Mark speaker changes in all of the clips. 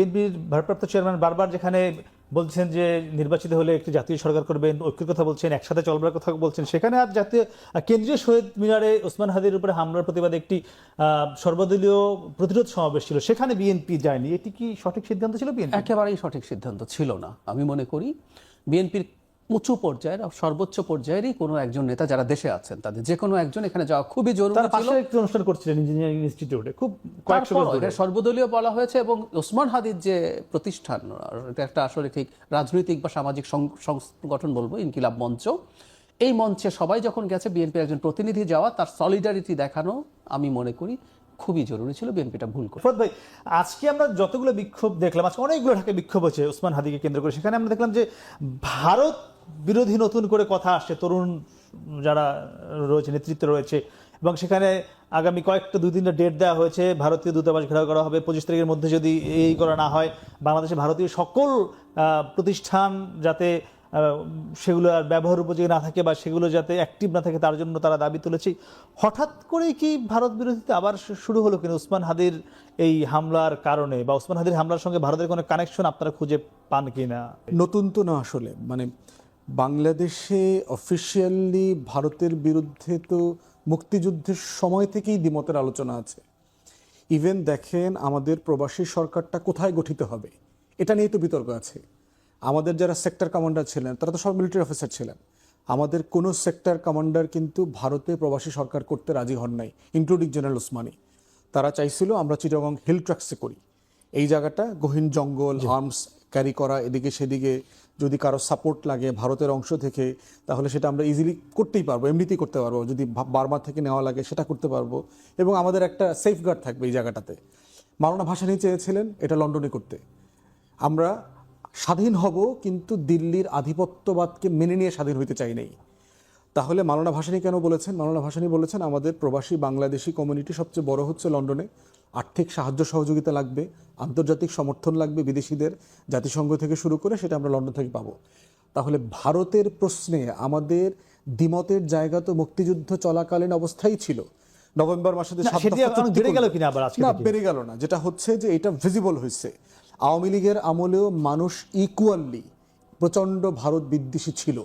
Speaker 1: বিএনপির ভারপ্রাপ্ত চেয়ারম্যান বারবার যেখানে বলছেন যে নির্বাচিত হলে একটি জাতীয় সরকার করবেন, ঐক্যের কথা বলছেন, একসাথে চলবার কথা বলছেন, সেখানে আর জাতীয় কেন্দ্রীয় শহীদ মিনারে ওসমান হাদির উপরে হামলার প্রতিবাদে একটি সর্বদলীয় প্রতিরোধ সমাবেশ ছিল। সেখানে বিএনপি যায়নি। এটি কি সঠিক সিদ্ধান্ত ছিল বিএনপি
Speaker 2: একেবারেই সঠিক সিদ্ধান্ত ছিল না। আমি মনে করি বিএনপির উঁচু পর্যায়ের সর্বোচ্চ পর্যায়েরই কোনো একজন নেতা যারা দেশে আছেন তাদের যে কোনো একজন এখানে যাওয়া খুবই জরুরি
Speaker 1: তারা পাশে একটি অনুষ্ঠান করছিলেন ইঞ্জিনিয়ারিং ইনস্টিটিউটে খুব কয়েকশো
Speaker 2: সর্বদলীয় বলা হয়েছে এবং ওসমান হাদির যে প্রতিষ্ঠান এটা একটা আসলে ঠিক রাজনৈতিক বা সামাজিক সংগঠন বলব ইনকিলাব মঞ্চ এই মঞ্চে সবাই যখন গেছে বিএনপির একজন প্রতিনিধি যাওয়া তার সলিডারিটি দেখানো আমি মনে করি। খুবই জরুরি ছিল, বিএনপিটা ভুল করে
Speaker 1: ভাই, আজকে আমরা যতগুলো বিক্ষোভ দেখলাম, আজকে অনেকগুলো ঢাকায় বিক্ষোভ হচ্ছে ওসমান হাদিকে কেন্দ্র করে। সেখানে আমরা দেখলাম যে ভারত বিরোধী নতুন করে কথা আসছে, তরুণ যারা রয়েছে, নেতৃত্বে রয়েছে, এবং সেখানে আগামী কয়েকটা তিনটা ডেট দেওয়া হয়েছে, ভারতীয় দূতাবাস ঘেরাও করা হবে, পঁচিশ তারিখের মধ্যে যদি এই করা না হয়, বাংলাদেশে ভারতীয় সকল প্রতিষ্ঠান যাতে সেগুলো আর ব্যবহার উপযোগী না থাকে বা সেগুলো যাতে অ্যাক্টিভ না থাকে, তার জন্য তারা দাবি তুলেছে। হঠাৎ করেই কি ভারত বিরোধিতা আবার শুরু হলো কিনা উসমান হাদির এই হামলার কারণে? বা উসমান হাদির হামলার সঙ্গে ভারতের কোনো কানেকশন আপনারা খুঁজে পান কিনা?
Speaker 3: নতুন তো না আসলে। মানে বাংলাদেশে অফিসিয়ালি ভারতের বিরুদ্ধে তো মুক্তিযুদ্ধের সময় থেকেই দ্বিমতের আলোচনা আছে। ইভেন দেখেন আমাদের প্রবাসী সরকারটা কোথায় গঠিত হবে, এটা নিয়ে তো বিতর্ক আছে। আমাদের যারা সেক্টর কমান্ডার ছিলেন তারা তো সব মিলিটারি অফিসার ছিলেন। আমাদের কোনো সেক্টর কমান্ডার কিন্তু ভারতে প্রবাসী সরকার করতে রাজি হন নাই ইনক্লুডিং জেনারেল ওসমানী তারা চাইছিল আমরা চিটাগং হিল ট্রাক্সে করি। এই জায়গাটা গহীন জঙ্গল আর্মস ক্যারি করা এদিকে সেদিকে যদি কারও সাপোর্ট লাগে ভারতের অংশ থেকে তাহলে সেটা আমরা ইজিলি করতেই পারব এমনিতেই করতে পারব। যদি বার্মা থেকে নেওয়া লাগে সেটা করতে পারব। এবং আমাদের একটা সেফগার্ড থাকবে এই জায়গাটাতে। মাওলানা ভাসানী চেয়েছিলেন এটা লন্ডনে করতে। আমরা স্বাধীন হব কিন্তু দিল্লির আধিপত্যবাদকে মেনে নিয়ে স্বাধীন হইতে চাই নাই। তাহলে মাওলানা ভাসানী কেন বলেছেন? মাওলানা ভাসানী বলেছেন আমাদের প্রবাসী বাংলাদেশি কমিউনিটি সবচেয়ে বড় হচ্ছে লন্ডনে। আর্থিক সাহায্য সহযোগিতা লাগবে আন্তর্জাতিক সমর্থন লাগবে বিদেশিদের। জাতিসংঘ থেকে শুরু করে সেটা আমরা লন্ডন থেকে পাবো। তাহলে ভারতের প্রশ্নে আমাদের দ্বিমতের জায়গা তো মুক্তিযুদ্ধ চলাকালীন অবস্থাই ছিল। নভেম্বর মাসে
Speaker 1: গেল কিনা আবার
Speaker 3: না বেড়ে গেল না। যেটা হচ্ছে যে এটা ভিজিবল হয়েছে আওয়ামী লীগের আমলেও মানুষ ইকুয়ালি প্রচণ্ড ভারত বিদ্বেষী ছিল।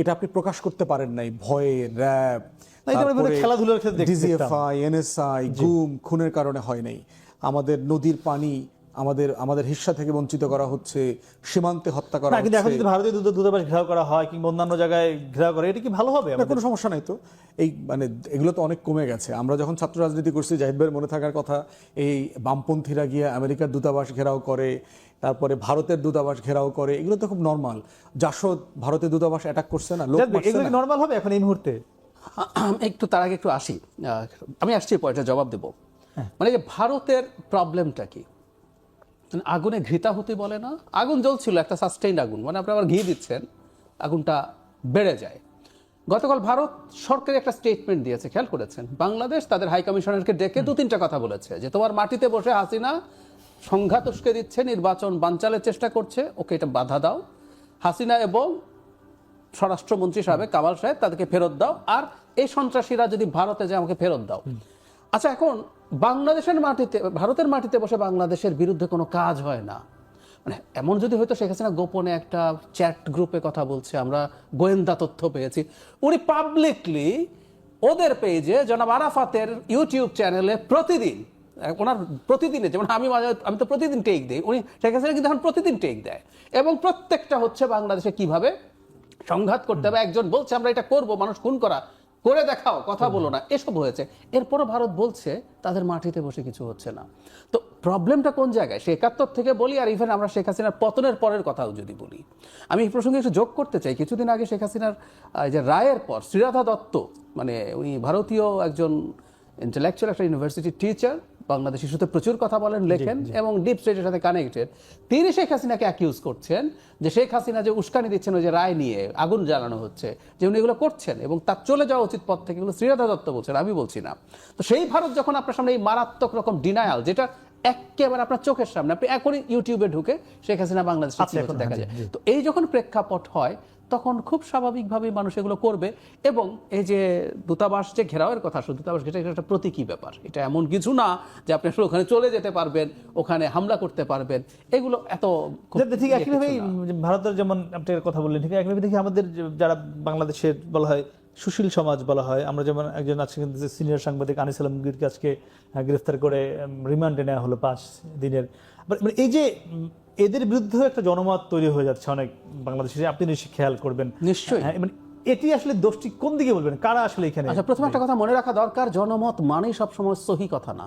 Speaker 3: এটা আপনি প্রকাশ করতে পারেন নাই। ভয়ে র্যাব
Speaker 1: না, এটা খেলাধুলার ক্ষেত্রে
Speaker 3: ডিজিএফআই এনএসআই গুম খুনের কারণে হয় নাই। আমাদের নদীর পানি আমাদের আমাদের হিস্সা থেকে বঞ্চিত করা হচ্ছে সীমান্তে হত্যা করা
Speaker 1: না কিন্তু এখন যদি ভারতীয় দূত- দূতাবাস ঘেরাও করা হয় কিংবা অন্যান্য জায়গায় ঘেরাও করে এটা কি ভালো হবে
Speaker 3: না কোনো সমস্যা নাই তো। এই মানে এগুলো তো অনেক কমে গেছে। আমরা যখন ছাত্র রাজনীতি করছি জাহিদ ভাইয়ের মনে থাকার কথা এই বামপন্থীরা গিয়ে আমেরিকার দূতাবাস ঘেরাও করে তারপরে ভারতের দূতাবাস ঘেরাও করে এগুলো তো খুব নর্মাল জাসদ ভারতের দূতাবাস অ্যাটাক করছে না লোক
Speaker 1: এগুলো নর্মাল হবে এখন এই মুহূর্তে?
Speaker 2: একটু তার আগে একটু আসি। আহ, আমি আসছি পয়টা জবাব দেব। মানে যে ভারতের প্রবলেমটা কি? মানে আগুনে ঘৃতাহুতি বলে না। আগুন জ্বলছিল একটা সাস্টেইন আগুন। মানে আপনি আবার ঘি দিচ্ছেন আগুনটা বেড়ে যায়। গতকাল ভারত সরকারি একটা স্টেটমেন্ট দিয়েছে খেয়াল করেছেন? বাংলাদেশ তাদের হাই কমিশনারকে ডেকে দু তিনটা কথা বলেছে যে তোমার মাটিতে বসে হাসিনা সংঘাত উস্কে দিচ্ছে নির্বাচন বানচালের চেষ্টা করছে ওকে এটা বাধা দাও। হাসিনা এবং স্বরাষ্ট্রমন্ত্রী সাহেব কামাল সাহেব তাদেরকে ফেরত দাও আর এই সন্ত্রাসীরা যদি ভারতে যায় আমাকে ফেরত দাও। আচ্ছা এখন বাংলাদেশের মাটিতে, ভারতের মাটিতে বসে বাংলাদেশের বিরুদ্ধে কোনো কাজ হয় না। মানে এমন যদি হয়তো শেখ হাসিনা গোপনে একটা চ্যাট গ্রুপে কথা বলছে, আমরা গোয়েন্দা তথ্য পেয়েছি। উনি পাবলিকলি ওদের পেজে জনাব আরাফাতের ইউটিউব চ্যানেলে প্রতিদিন, ওনার প্রতিদিনে যেমন আমি আমি তো প্রতিদিন টেক দিই, উনি শেখ হাসিনা কিন্তু এখন প্রতিদিন টেক দেয়। এবং প্রত্যেকটা হচ্ছে বাংলাদেশে কীভাবে সংঘাত করতে হবে, একজন বলছে, আমরা এটা করব, মানুষ খুন করা। করে দেখাও, কথা বলো না, এসব হয়েছে। এরপরও ভারত বলছে, তাদের মাটিতে বসে কিছু হচ্ছে না। তো প্রবলেমটা কোন জায়গায়? সে একাত্তর থেকে বলি, আর ইভেন আমরা শেখ হাসিনার পতনের পরের কথাও যদি বলি। আমি এই প্রসঙ্গে একটু যোগ করতে চাই। কিছুদিন আগে শেখ হাসিনার যে রায়ের পর, শ্রীরাধা দত্ত মানে উনি ভারতীয় একজন ইন্টেলেকচুয়াল একটা ইউনিভার্সিটির টিচার বাংলাদেশ ইস্যুতে প্রচুর কথা বলেন লেখেন এবং ডিপ স্টেটের সাথে কানেক্টেড তিনি শেখ হাসিনাকে অ্যাকিউজ করছেন যে শেখ হাসিনা যে উস্কানি দিচ্ছেন ওই যে রায় নিয়ে আগুন জ্বালানো হচ্ছে যে উনি এগুলো করছেন এবং তার চলে যাওয়া উচিত পথ থেকে। এগুলো শ্রীরাধা দত্ত বলছেন আমি বলছি না। তো সেই ভারত যখন আপনার সামনে এই মারাত্মক রকম ডিনায়াল যেটা একেবারে আপনার চোখের সামনে আপনি এখনই ইউটিউবে ঢুকে শেখ হাসিনা বাংলাদেশে দেখা যায়। তো এই যখন প্রেক্ষাপট হয় তখন খুব স্বাভাবিকভাবে মানুষ এগুলো করবে। এবং এই যে দূতাবাস যে ঘেরাওয়ের কথা আসলে দূতাবাস ঘেরা এটা একটা প্রতীকী ব্যাপার। এটা এমন কিছু না যে আপনি আসলে ওখানে চলে যেতে পারবেন ওখানে হামলা করতে পারবেন। এগুলো এত
Speaker 1: ঠিক
Speaker 2: ইয়ে
Speaker 1: একইভাবেই ভারতের যেমন আপনি কথা বললেন ঠিক একইভাবে দেখি আমাদের যারা বাংলাদেশের বলা হয় সুশীল সমাজ বলা হয় আমরা যেমন একজন আজকে সিনিয়র সাংবাদিক আনিস আলমগীরকে আজকে গ্রেফতার করে রিমান্ডে নেওয়া হলো পাঁচ দিনের। মানে এই যে এদের বিরুদ্ধেও একটা জনমত তৈরি হয়ে যাচ্ছে অনেক বাংলাদেশে আপনি নিশ্চয়ই খেয়াল করবেন।
Speaker 2: নিশ্চয়ই।
Speaker 1: হ্যাঁ, মানে এটি আসলে দোষটি কোন দিকে বলবেন? কারা আসলে এখানে
Speaker 2: আচ্ছা প্রথম একটা কথা মনে রাখা দরকার জনমত মানেই সবসময় সহি কথা না।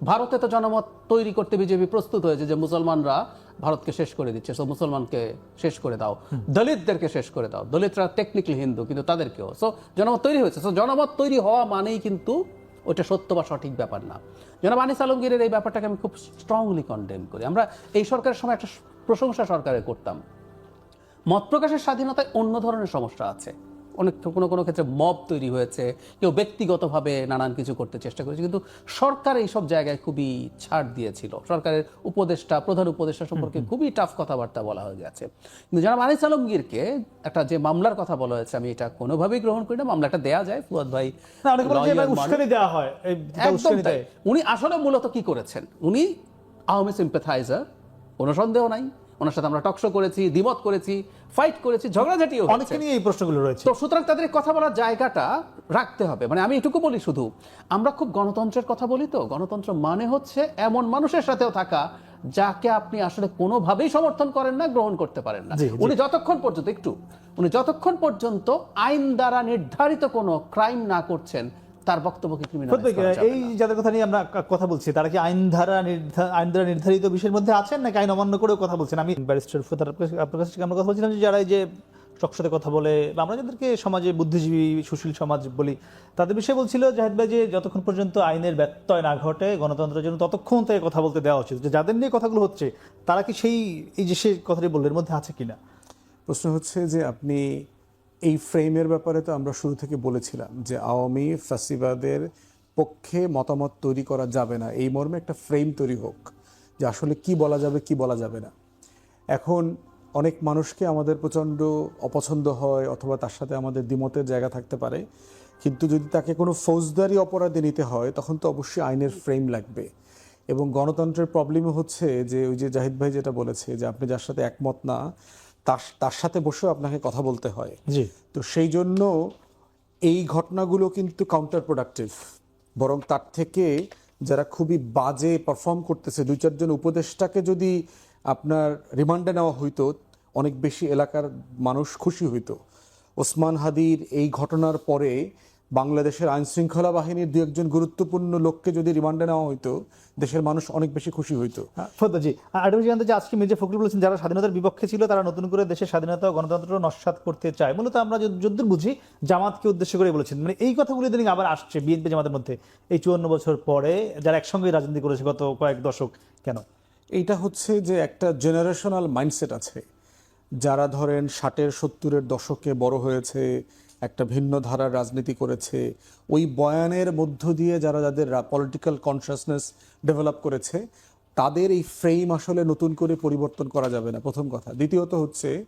Speaker 2: ভারতে তো জনমত তৈরি করতে বিজেপি প্রস্তুত হয়েছে যে মুসলমানরা ভারতকে শেষ করে দিচ্ছে। সো মুসলমানকে শেষ করে দাও। দলিতদেরকে শেষ করে দাও। দলিতরা টেকনিক্যালি হিন্দু কিন্তু তাদেরকেও। সো জনমত তৈরি হয়েছে। সো জনমত তৈরি হওয়া মানেই কিন্তু ওটা সত্য বা সঠিক ব্যাপার না। জনাব আনিস আলমগীরের এই ব্যাপারটাকে আমি খুব স্ট্রংলি কন্ডেম করি। আমরা এই সরকারের সময় একটা প্রশংসা সরকারের করতাম। মত প্রকাশের স্বাধীনতায় অন্য ধরনের সমস্যা আছে। অনেক কোনো কোনো ক্ষেত্রে মব তৈরি হয়েছে কেউ ব্যক্তিগতভাবে নানান কিছু করতে চেষ্টা করেছে কিন্তু সরকার এই সব জায়গায় খুবই ছাড় দিয়েছিল। সরকারের উপদেষ্টা প্রধান উপদেষ্টা সম্পর্কে খুবই টাফ কথাবার্তা বলা হয়ে গেছে। কিন্তু যারা আনিস আলমগীরকে একটা যে মামলার কথা বলা হয়েছে আমি এটা কোনোভাবেই গ্রহণ করি না মামলাটা দেয়া যায় ফুয়াদ ভাই
Speaker 1: দেওয়া হয়
Speaker 2: একদম উনি আসলে মূলত কি করেছেন? উনি আওয়ামী সিম্পেথাইজার কোনো সন্দেহ নাই। ওনার সাথে আমরা টকশো করেছি দ্বিমত করেছি ফাইট করেছি ঝগড়াঝাটিও।
Speaker 1: অনেকে নিয়ে এই প্রশ্নগুলো রয়েছে
Speaker 2: তো সুতরাং তাদের কথা বলার জায়গাটা রাখতে হবে মানে আমি এটুকু বলি শুধু আমরা খুব গণতন্ত্রের কথা বলি তো গণতন্ত্র মানে হচ্ছে এমন মানুষের সাথেও থাকা যাকে আপনি আসলে কোনোভাবেই সমর্থন করেন না গ্রহণ করতে পারেন না। উনি যতক্ষণ পর্যন্ত একটু উনি যতক্ষণ পর্যন্ত আইন দ্বারা নির্ধারিত কোনো ক্রাইম না করছেন তার বক্তব্যকে
Speaker 1: এই যাদের কথা নিয়ে আমরা কথা বলছি তারা কি আইন ধারা আইন দ্বারা নির্ধারিত বিষয়ের মধ্যে আছেন নাকি আইন অমান্য করেও কথা বলছেন? আমি ব্যারিস্টার ফুতার আপনার কাছ থেকে আমরা কথা বলছিলাম যে যারা এই যে টকশোতে কথা বলে বা আমরা যাদেরকে সমাজে বুদ্ধিজীবী সুশীল সমাজ বলি তাদের বিষয়ে বলছিল জাহেদ ভাই যে যতক্ষণ পর্যন্ত আইনের ব্যত্যয় না ঘটে গণতন্ত্রের জন্য ততক্ষণ তাকে কথা বলতে দেওয়া উচিত। যে যাদের নিয়ে কথাগুলো হচ্ছে তারা কি সেই এই যে সেই কথাটি বললেন এর মধ্যে আছে কিনা?
Speaker 3: প্রশ্ন হচ্ছে যে আপনি এই ফ্রেমের ব্যাপারে তো আমরা শুরু থেকে বলেছিলাম যে আওয়ামী ফ্যাসিবাদের পক্ষে মতামত তৈরি করা যাবে না। এই মর্মে একটা ফ্রেম তৈরি হোক যে আসলে কি বলা যাবে, কি বলা যাবে না। এখন অনেক মানুষকে আমাদের প্রচণ্ড অপছন্দ হয় অথবা তার সাথে আমাদের দ্বিমতের জায়গা থাকতে পারে। কিন্তু যদি তাকে কোনো ফৌজদারি অপরাধে নিতে হয়, তখন তো অবশ্যই আইনের ফ্রেম লাগবে। এবং গণতন্ত্রের প্রবলেমও হচ্ছে যে ওই যে জাহিদ ভাই যেটা বলেছে যে আপনি যার সাথে একমত না তার তার সাথে বসেও আপনাকে কথা বলতে হয়।
Speaker 1: জি।
Speaker 3: তো সেই জন্য এই ঘটনাগুলো কিন্তু কাউন্টার প্রোডাক্টিভ বরং তার থেকে যারা খুবই বাজে পারফর্ম করতেছে দুই চারজন উপদেষ্টাকে যদি আপনার রিমান্ডে নেওয়া হইতো অনেক বেশি এলাকার মানুষ খুশি হইতো। ওসমান হাদির এই ঘটনার পরে বাংলাদেশের আইন শৃঙ্খলা বাহিনীর দু একজন গুরুত্বপূর্ণ লোককে যদি রিমান্ডে নেওয়া হইতো দেশের মানুষ অনেক বেশি খুশি হইতো।
Speaker 1: ফোদ্দাজি আর একটা বিষয় জানতে চাই, আজকে মির্জা ফখরুল বলেছেন যারা স্বাধীনতার বিপক্ষে ছিল তারা নতুন করে দেশের স্বাধীনতা ও গণতন্ত্র নস্বাত করতে চায়। মূলত আমরা যদ- যদ্দূর বুঝি জামাতকে উদ্দেশ্য করে বলেছেন। মানে এই কথাগুলি ইদানিং আবার আসছে বিএনপি জামাতের মধ্যে। এই চুয়ান্ন বছর পরে যারা একসঙ্গে রাজনীতি করেছে গত কয়েক দশক কেন?
Speaker 3: এইটা হচ্ছে যে একটা জেনারেশনাল মাইন্ডসেট আছে। যারা ধরেন ষাটের সত্তরের দশকে বড় হয়েছে একটা ভিন্ন ধারার রাজনীতি করেছে। ওই বয়ানের মধ্য দিয়ে যারা যাদের পলিটিক্যাল কনসিয়াসনেস ডেভেলপ করেছে তাদের এই ফ্রেম আসলে নতুন করে পরিবর্তন করা যাবে না। প্রথম কথা। দ্বিতীয়ত হচ্ছে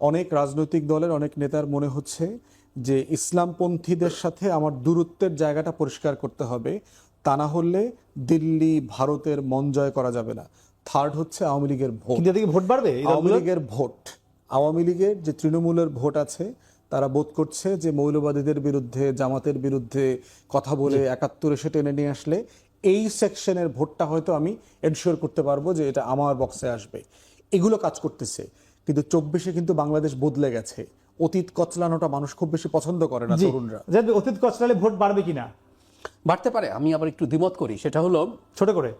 Speaker 3: অনেক রাজনৈতিক দলের অনেক নেতার মনে হচ্ছে যে ইসলামপন্থীদের সাথে আমার দূরত্বের জায়গাটা পরিষ্কার করতে হবে। তা না হলে দিল্লি ভারতের মন জয় করা যাবে না। থার্ড হচ্ছে আওয়ামী লীগের ভোট।
Speaker 1: ভোট বাড়বে?
Speaker 3: আওয়ামী লীগের ভোট। আওয়ামী লীগের যে তৃণমূলের ভোট আছে তারা বোধ করছে যে মৌলবাদীদের বিরুদ্ধে জামাতের বিরুদ্ধে কথা বলে একাত্তরে সে টেনে নিয়ে আসলে এই সেকশনের ভোটটা হয়তো আমি এনশিওর করতে পারব যে এটা আমার বক্সে আসবে। এগুলো কাজ করতেছে। কিন্তু চব্বিশে কিন্তু বাংলাদেশ বদলে গেছে। অতীত কচলানোটা মানুষ খুব বেশি পছন্দ করে না তরুণরা।
Speaker 1: অতীত কচলালে ভোট বাড়বে কিনা?
Speaker 2: বাড়তে পারে আমি আবার একটু দ্বিমত করি। সেটা হলো
Speaker 1: ছোট করে।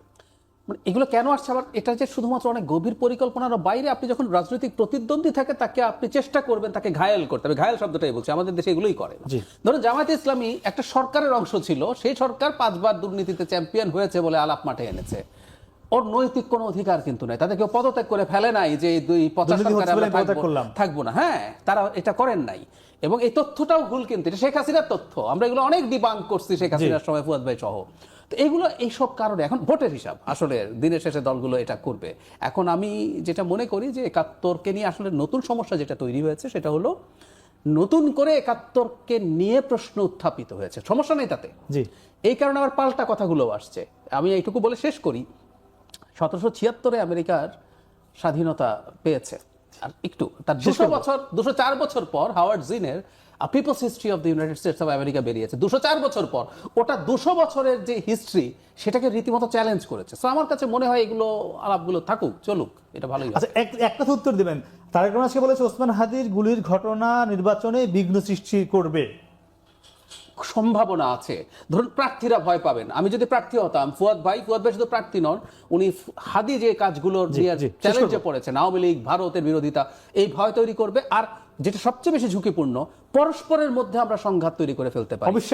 Speaker 2: মানে এগুলো কেন আসছে? আবার এটা যে শুধুমাত্র অনেক গভীর পরিকল্পনার বাইরে আপনি যখন রাজনৈতিক প্রতিদ্বন্দ্বী থাকে তাকে আপনি চেষ্টা করবেন তাকে ঘায়াল করতে হবে। ঘায়াল শব্দটাই বলছি আমাদের দেশে এগুলোই করে। ধরুন জামায়াত ইসলামী একটা সরকারের অংশ ছিল সেই সরকার পাঁচবার দুর্নীতিতে চ্যাম্পিয়ন হয়েছে বলে আলাপ মাঠে এনেছে। ওর নৈতিক কোনো অধিকার কিন্তু নাই। তাদের কেউ পদত্যাগ করে ফেলে নাই যে দুই থাকবো-
Speaker 1: করলাম।
Speaker 2: থাকব না। হ্যাঁ তারা এটা করেন নাই। এবং এই তথ্যটাও ভুল কিন্তু এটা শেখ হাসিনার তথ্য। আমরা এগুলো অনেক ডিবাঙ্ক করছি শেখ হাসিনার সময় ফুয়াদ ভাই সহ। তো এগুলো এইসব কারণে এখন ভোটের হিসাব আসলে দিনের শেষে দলগুলো এটা করবে। এখন আমি যেটা মনে করি যে একাত্তরকে নিয়ে আসলে নতুন সমস্যা যেটা তৈরি হয়েছে সেটা হলো নতুন করে একাত্তরকে নিয়ে প্রশ্ন উত্থাপিত হয়েছে। সমস্যা নেই তাতে।
Speaker 1: জি।
Speaker 2: এই কারণে আবার পাল্টা কথাগুলো আসছে। আমি এইটুকু বলে শেষ করি। সতেরোশো ছিয়াত্তরে আমেরিকার স্বাধীনতা পেয়েছে। আর একটু তার দুশো বছর দুশো চার বছর পর হাওয়ার্ড জিনের people's history of the United States of America বেরিয়েছে। দুশো চার বছর পর ওটা দুশো বছরের যে হিস্ট্রি সেটাকে রীতিমতো চ্যালেঞ্জ করেছে। সো আমার কাছে মনে হয় এগুলো আলাপগুলো থাকুক চলুক এটা ভালোই
Speaker 1: আচ্ছা একটা উত্তর দিবেন। তারেক রহমান বলেছে ওসমান হাদির গুলির ঘটনা নির্বাচনে বিঘ্ন সৃষ্টি করবে।
Speaker 2: সম্ভাবনা আছে। ধরুন প্রার্থীরা ভয় পাবেন। আমি যদি প্রার্থী হতাম ফুয়াদ ভাই ফুয়াদ ভাই শুধু প্রার্থী নন উনি হাদি যে কাজগুলো নিয়ে চ্যালেঞ্জে পড়েছেন আওয়ামী লীগ ভারতের বিরোধিতা এই ভয় তৈরি করবে। আর যেটা সবচেয়ে বেশি ঝুঁকিপূর্ণ পরস্পরের মধ্যে আমরা সংঘাত তৈরি করে ফেলতে পারি।
Speaker 1: অবশ্যই।